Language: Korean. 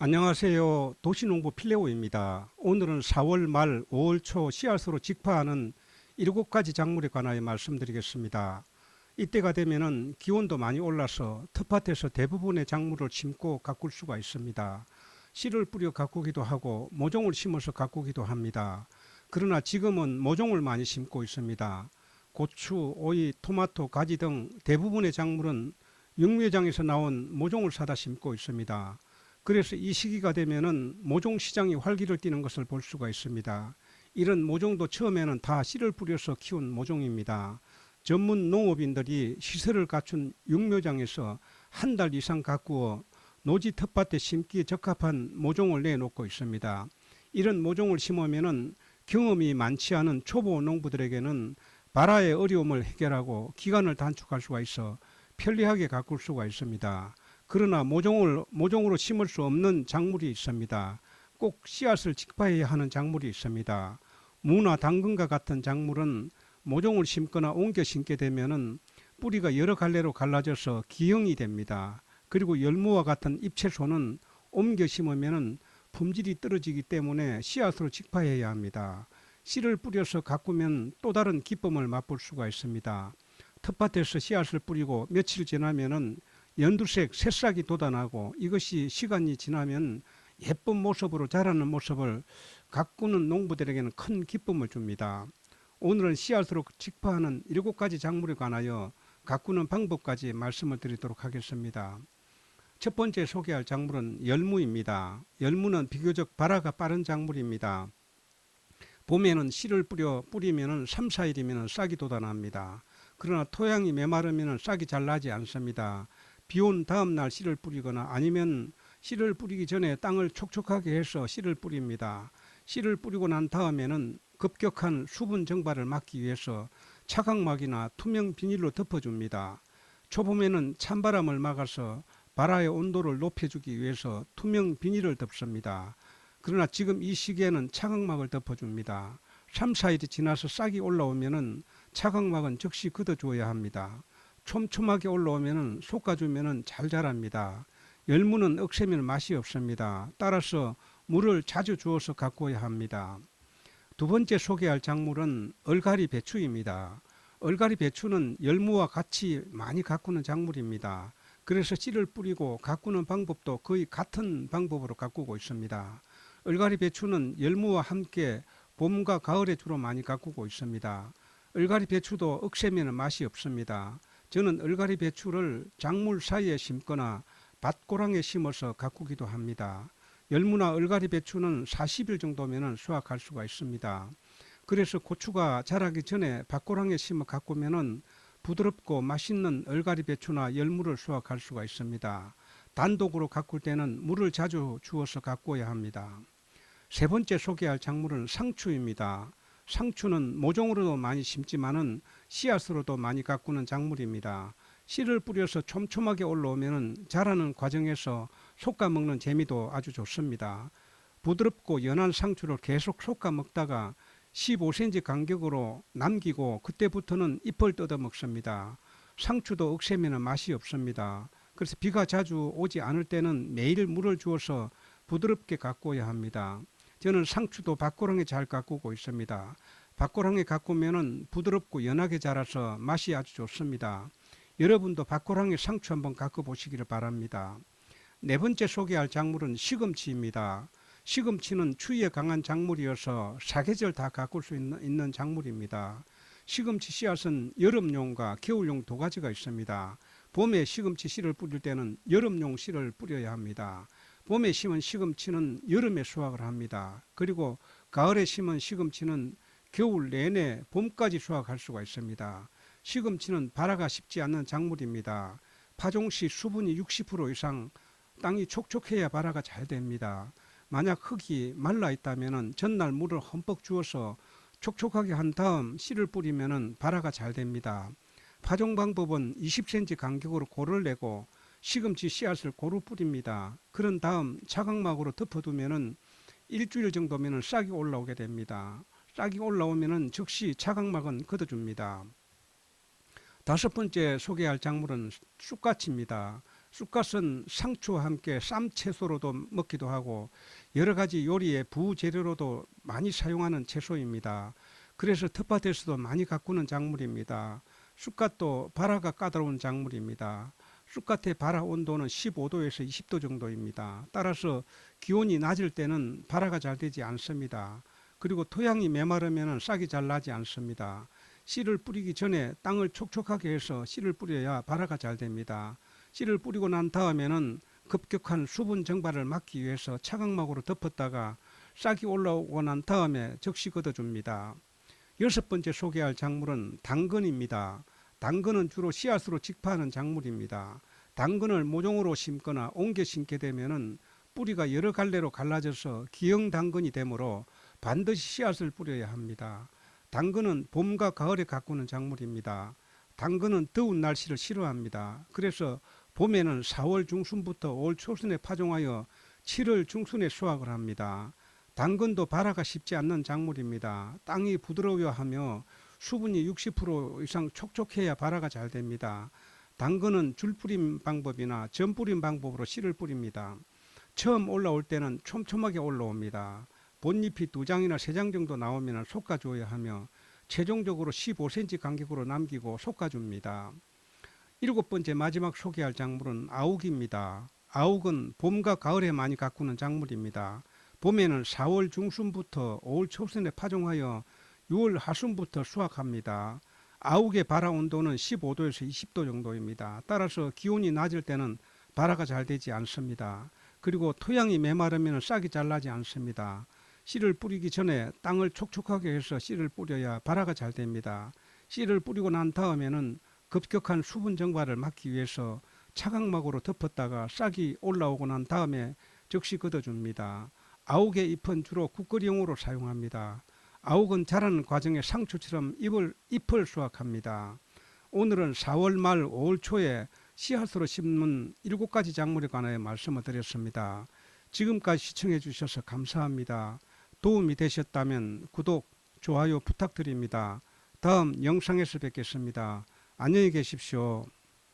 안녕하세요. 도시농부 필레오입니다. 오늘은 4월 말 5월 초 씨앗으로 직파하는 일곱 가지 작물에 관하여 말씀드리겠습니다. 이때가 되면은 기온도 많이 올라서 텃밭에서 대부분의 작물을 심고 가꿀 수가 있습니다. 씨를 뿌려 가꾸기도 하고 모종을 심어서 가꾸기도 합니다. 그러나 지금은 모종을 많이 심고 있습니다. 고추, 오이, 토마토, 가지 등 대부분의 작물은 육묘장에서 나온 모종을 사다 심고 있습니다. 그래서 이 시기가 되면은 모종 시장이 활기를 띠는 것을 볼 수가 있습니다. 이런 모종도 처음에는 다 씨를 뿌려서 키운 모종입니다. 전문 농업인들이 시설을 갖춘 육묘장에서 한 달 이상 가꾸어 노지 텃밭에 심기에 적합한 모종을 내놓고 있습니다. 이런 모종을 심으면은 경험이 많지 않은 초보 농부들에게는 발화의 어려움을 해결하고 기간을 단축할 수가 있어 편리하게 가꿀 수가 있습니다. 그러나 모종을 모종으로 심을 수 없는 작물이 있습니다. 꼭 씨앗을 직파해야 하는 작물이 있습니다. 무나 당근과 같은 작물은 모종을 심거나 옮겨 심게 되면은 뿌리가 여러 갈래로 갈라져서 기형이 됩니다. 그리고 열무와 같은 잎채소는 옮겨 심으면은 품질이 떨어지기 때문에 씨앗으로 직파해야 합니다. 씨를 뿌려서 가꾸면 또 다른 기쁨을 맛볼 수가 있습니다. 텃밭에서 씨앗을 뿌리고 며칠 지나면은 연두색 새싹이 돋아나고 이것이 시간이 지나면 예쁜 모습으로 자라는 모습을 가꾸는 농부들에게는 큰 기쁨을 줍니다. 오늘은 씨앗으로 직파하는 일곱 가지 작물에 관하여 가꾸는 방법까지 말씀을 드리도록 하겠습니다. 첫 번째 소개할 작물은 열무입니다. 열무는 비교적 발화가 빠른 작물입니다. 봄에는 씨를 뿌려 뿌리면은 3, 4일이면 싹이 돋아납니다. 그러나 토양이 메마르면 싹이 잘 나지 않습니다. 비온 다음 날 씨를 뿌리거나 아니면 씨를 뿌리기 전에 땅을 촉촉하게 해서 씨를 뿌립니다. 씨를 뿌리고 난 다음에는 급격한 수분 증발을 막기 위해서 차광막이나 투명 비닐로 덮어줍니다. 초봄에는 찬바람을 막아서 발화의 온도를 높여주기 위해서 투명 비닐을 덮습니다. 그러나 지금 이 시기에는 차광막을 덮어줍니다. 3, 4일이 지나서 싹이 올라오면은 차광막은 즉시 걷어줘야 합니다. 촘촘하게 올라오면은 솎아주면은 잘 자랍니다. 열무는 억세면 맛이 없습니다. 따라서 물을 자주 주어서 가꾸어야 합니다. 두 번째 소개할 작물은 얼갈이 배추입니다. 얼갈이 배추는 열무와 같이 많이 가꾸는 작물입니다. 그래서 씨를 뿌리고 가꾸는 방법도 거의 같은 방법으로 가꾸고 있습니다. 얼갈이 배추는 열무와 함께 봄과 가을에 주로 많이 가꾸고 있습니다. 얼갈이 배추도 억세면 맛이 없습니다. 저는 얼갈이 배추를 작물 사이에 심거나 밭고랑에 심어서 가꾸기도 합니다. 열무나 얼갈이 배추는 40일 정도면 수확할 수가 있습니다. 그래서 고추가 자라기 전에 밭고랑에 심어 가꾸면은 부드럽고 맛있는 얼갈이 배추나 열무를 수확할 수가 있습니다. 단독으로 가꿀 때는 물을 자주 주어서 가꾸어야 합니다. 세 번째 소개할 작물은 상추입니다. 상추는 모종으로도 많이 심지만은 씨앗으로도 많이 가꾸는 작물입니다. 씨를 뿌려서 촘촘하게 올라오면 자라는 과정에서 솎아 먹는 재미도 아주 좋습니다. 부드럽고 연한 상추를 계속 솎아 먹다가 15cm 간격으로 남기고 그때부터는 잎을 뜯어 먹습니다. 상추도 억세면 맛이 없습니다. 그래서 비가 자주 오지 않을 때는 매일 물을 주어서 부드럽게 가꾸어야 합니다. 저는 상추도 밭고랑에 잘 가꾸고 있습니다. 밭고랑에 가꾸면은 부드럽고 연하게 자라서 맛이 아주 좋습니다. 여러분도 밭고랑에 상추 한번 가꿔 보시기를 바랍니다. 네 번째 소개할 작물은 시금치입니다. 시금치는 추위에 강한 작물이어서 사계절 다 가꿀 수 있는 작물입니다. 시금치 씨앗은 여름용과 겨울용 두 가지가 있습니다. 봄에 시금치 씨를 뿌릴 때는 여름용 씨를 뿌려야 합니다. 봄에 심은 시금치는 여름에 수확을 합니다. 그리고 가을에 심은 시금치는 겨울 내내 봄까지 수확할 수가 있습니다. 시금치는 발화가 쉽지 않는 작물입니다. 파종 시 수분이 60% 이상 땅이 촉촉해야 발화가 잘 됩니다. 만약 흙이 말라 있다면 전날 물을 흠뻑 주어서 촉촉하게 한 다음 씨를 뿌리면 발화가 잘 됩니다. 파종 방법은 20cm 간격으로 고를 내고 시금치 씨앗을 고루 뿌립니다. 그런 다음 차광막으로 덮어두면 일주일 정도면 싹이 올라오게 됩니다. 싹이 올라오면 즉시 차광막은 걷어줍니다. 다섯 번째 소개할 작물은 쑥갓입니다. 쑥갓은 상추와 함께 쌈 채소로도 먹기도 하고 여러 가지 요리의 부재료로도 많이 사용하는 채소입니다. 그래서 텃밭에서도 많이 가꾸는 작물입니다. 쑥갓도 발화가 까다로운 작물입니다. 쑥갓의 발화 온도는 15도에서 20도 정도입니다. 따라서 기온이 낮을 때는 발화가 잘 되지 않습니다. 그리고 토양이 메마르면 싹이 잘 나지 않습니다. 씨를 뿌리기 전에 땅을 촉촉하게 해서 씨를 뿌려야 발화가 잘 됩니다. 씨를 뿌리고 난 다음에는 급격한 수분 증발을 막기 위해서 차광막으로 덮었다가 싹이 올라오고 난 다음에 적시 걷어줍니다. 여섯 번째 소개할 작물은 당근입니다. 당근은 주로 씨앗으로 직파하는 작물입니다. 당근을 모종으로 심거나 옮겨 심게 되면은 뿌리가 여러 갈래로 갈라져서 기형 당근이 되므로 반드시 씨앗을 뿌려야 합니다. 당근은 봄과 가을에 가꾸는 작물입니다. 당근은 더운 날씨를 싫어합니다. 그래서 봄에는 4월 중순부터 5월 초순에 파종하여 7월 중순에 수확을 합니다. 당근도 발화가 쉽지 않는 작물입니다. 땅이 부드러워야 하며 수분이 60% 이상 촉촉해야 발화가 잘 됩니다. 당근은 줄 뿌림 방법이나 전 뿌림 방법으로 씨를 뿌립니다. 처음 올라올 때는 촘촘하게 올라옵니다. 본잎이 두 장이나 세 장 정도 나오면 솎아줘야 하며 최종적으로 15cm 간격으로 남기고 솎아줍니다. 일곱 번째 마지막 소개할 작물은 아욱입니다. 아욱은 봄과 가을에 많이 가꾸는 작물입니다. 봄에는 4월 중순부터 5월 초순에 파종하여 6월 하순부터 수확합니다. 아욱의 발화 온도는 15도에서 20도 정도입니다. 따라서 기온이 낮을 때는 발화가 잘 되지 않습니다. 그리고 토양이 메마르면 싹이 잘 나지 않습니다. 씨를 뿌리기 전에 땅을 촉촉하게 해서 씨를 뿌려야 발화가 잘 됩니다. 씨를 뿌리고 난 다음에는 급격한 수분 증발을 막기 위해서 차광막으로 덮었다가 싹이 올라오고 난 다음에 적시 걷어줍니다. 아욱의 잎은 주로 국거리용으로 사용합니다. 아욱은 자라는 과정에 상추처럼 잎을, 잎을 수확합니다. 오늘은 4월 말 5월 초에 씨앗으로 심는 일곱 가지 작물에 관하여 말씀을 드렸습니다. 지금까지 시청해 주셔서 감사합니다. 도움이 되셨다면 구독, 좋아요 부탁드립니다. 다음 영상에서 뵙겠습니다. 안녕히 계십시오.